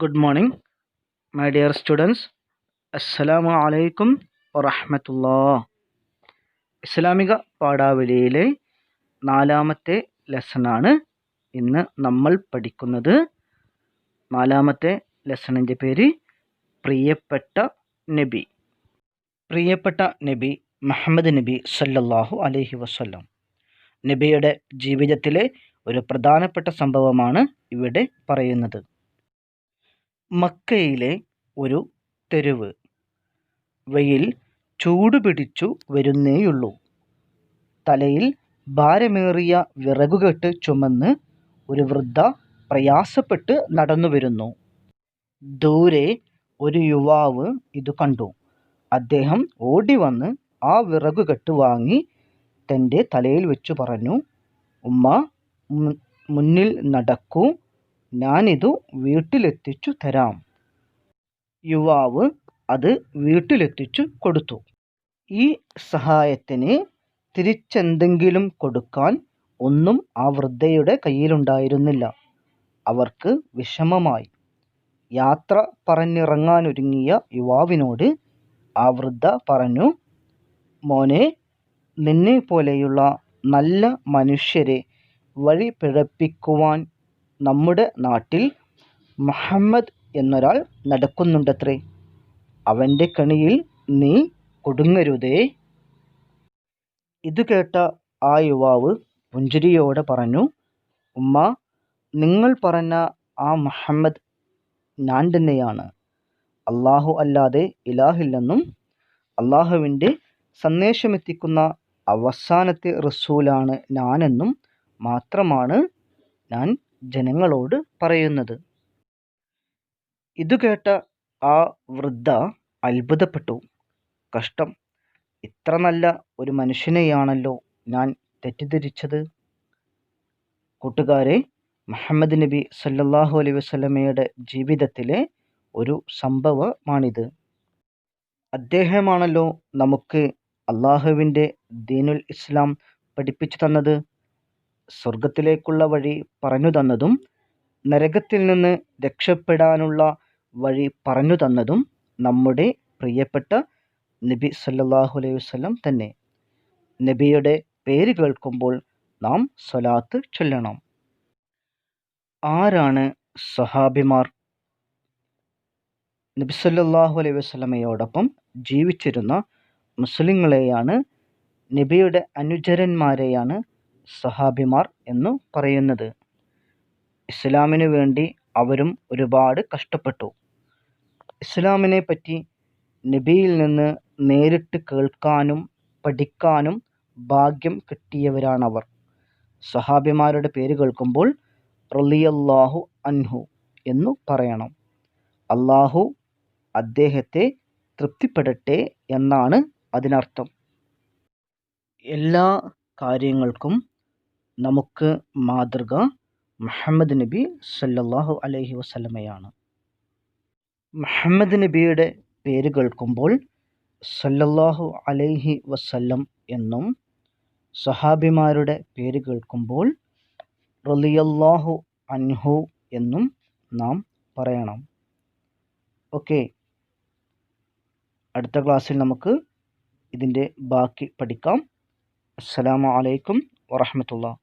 Good morning, my dear students. അസ്സലാമു അലൈക്കും വറഹ്മത്തുള്ളാ ഇസ്ലാമിക പാഠാവലിയിലെ നാലാമത്തെ ലെസണാണ് ഇന്ന് നമ്മൾ പഠിക്കുന്നത്. നാലാമത്തെ ലെസണിന്റെ പേര് പ്രിയപ്പെട്ട നബി. പ്രിയപ്പെട്ട നബി മുഹമ്മദ് നബി സല്ലല്ലാഹു അലൈഹി വസല്ലം. നബിയുടെ ജീവിതത്തിലെ ഒരു പ്രധാനപ്പെട്ട സംഭവമാണ് ഇവിടെ പറയുന്നത്. മക്കയിലെ ഒരു തെരുവ്. വെയിൽ ചൂടുപിടിച്ചു വരുന്നേയുള്ളൂ. തലയിൽ ഭാരമേറിയ വിറകുകെട്ട് ചുമന്ന് ഒരു വൃദ്ധ പ്രയാസപ്പെട്ട് നടന്നു വരുന്നു. ദൂരെ ഒരു യുവാവ് ഇത് കണ്ടു. അദ്ദേഹം ഓടി വന്ന് ആ വിറകുകെട്ട് വാങ്ങി തന്റെ തലയിൽ വെച്ചു പറഞ്ഞു ഉമ്മ മുന്നിൽ നടക്കൂ. ഞാനിതു വീട്ടിലെത്തിച്ചു തരാം. യുവാവ് അത് വീട്ടിലെത്തിച്ചു കൊടുത്തു. ഈ സഹായത്തിന് തിരിച്ചെന്തെങ്കിലും കൊടുക്കാൻ ഒന്നും ആ വൃദ്ധയുടെ കയ്യിലുണ്ടായിരുന്നില്ല. അവർക്ക് വിഷമമായി. യാത്ര പറഞ്ഞിറങ്ങാനൊരുങ്ങിയ യുവാവിനോട് ആ വൃദ്ധ പറഞ്ഞു മോനെ നിന്നെ പോലെയുള്ള നല്ല മനുഷ്യരെ വഴി പിഴപ്പിക്കുവാൻ നമ്മുടെ നാട്ടിൽ മുഹമ്മദ് എന്നൊരാൾ നടക്കുന്നുണ്ടത്രേ. അവന്റെ കണിയിൽ നീ കൊടുങ്ങരുതേ. ഇത് കേട്ട ആ യുവാവ് പുഞ്ചിരിയോടെ പറഞ്ഞു ഉമ്മ നിങ്ങൾ പറഞ്ഞ ആ മുഹമ്മദ് ഞാൻ തന്നെയാണ്. അള്ളാഹു അല്ലാതെ ഇലാഹില്ലെന്നും അള്ളാഹുവിന്റെ സന്ദേശമെത്തിക്കുന്ന അവസാനത്തെ റസൂലാണ് ഞാനെന്നും മാത്രമാണ് ഞാൻ ജനങ്ങളോട് പറയുന്നത്. ഇതു കേട്ട ആ വൃദ്ധ അത്ഭുതപ്പെട്ടു. കഷ്ടം. ഇത്ര നല്ല ഒരു മനുഷ്യനെയാണല്ലോ ഞാൻ തെറ്റിദ്ധരിച്ചത്. കൂട്ടുകാരെ മുഹമ്മദ് നബി സല്ലാഹു അലൈഹി വസ്ലമയുടെ ജീവിതത്തിലെ ഒരു സംഭവമാണിത്. അദ്ദേഹമാണല്ലോ നമുക്ക് അള്ളാഹുവിന്റെ ദീനുൽ ഇസ്ലാം പഠിപ്പിച്ചു തന്നത്. സ്വർഗത്തിലേക്കുള്ള വഴി പറഞ്ഞു തന്നതും നരകത്തിൽ നിന്ന് രക്ഷപ്പെടാനുള്ള വഴി പറഞ്ഞു തന്നതും നമ്മുടെ പ്രിയപ്പെട്ട നബി സല്ലാഹു അലൈഹി വസല്ലം തന്നെ. നബിയുടെ പേര് കേൾക്കുമ്പോൾ നാം സ്വലാത്ത് ചൊല്ലണം. ആരാണ് സഹാബിമാർ നബി സല്ലാഹു അലൈഹി വസ്ലമയോടൊപ്പം ജീവിച്ചിരുന്ന മുസ്ലിങ്ങളെയാണ് നബിയുടെ അനുചരന്മാരെയാണ് സഹാബിമാർ എന്നു പറയുന്നത്. ഇസ്ലാമിനു വേണ്ടി അവരും ഒരുപാട് കഷ്ടപ്പെട്ടു. ഇസ്ലാമിനെ പറ്റി നബിയിൽ നിന്ന് നേരിട്ട് കേൾക്കാനും പഠിക്കാനും ഭാഗ്യം കിട്ടിയവരാണവർ. സഹാബിമാരുടെ പേര് കേൾക്കുമ്പോൾ റലിയല്ലാഹു അൻഹു എന്നു പറയണം. അള്ളാഹു അദ്ദേഹത്തെ തൃപ്തിപ്പെടട്ടെ എന്നാണ് അതിനർത്ഥം. എല്ലാ കാര്യങ്ങൾക്കും നമുക്ക് മാതൃക മുഹമ്മദ് നബി സല്ലാഹു അലൈഹി വസല്ലമയാണ്. മുഹമ്മദ് നബിയുടെ പേര് കേൾക്കുമ്പോൾ സല്ലല്ലാഹു അലൈഹി വസല്ലം എന്നും സഹാബിമാരുടെ പേര് കേൾക്കുമ്പോൾ റലിയല്ലാഹു അൻഹു എന്നും നാം പറയണം. ഓക്കെ. അടുത്ത ക്ലാസ്സിൽ നമുക്ക് ഇതിന്റെ ബാക്കി പഠിക്കാം. അസ്സലാമു അലൈക്കും വറഹ്മത്തുള്ളാഹി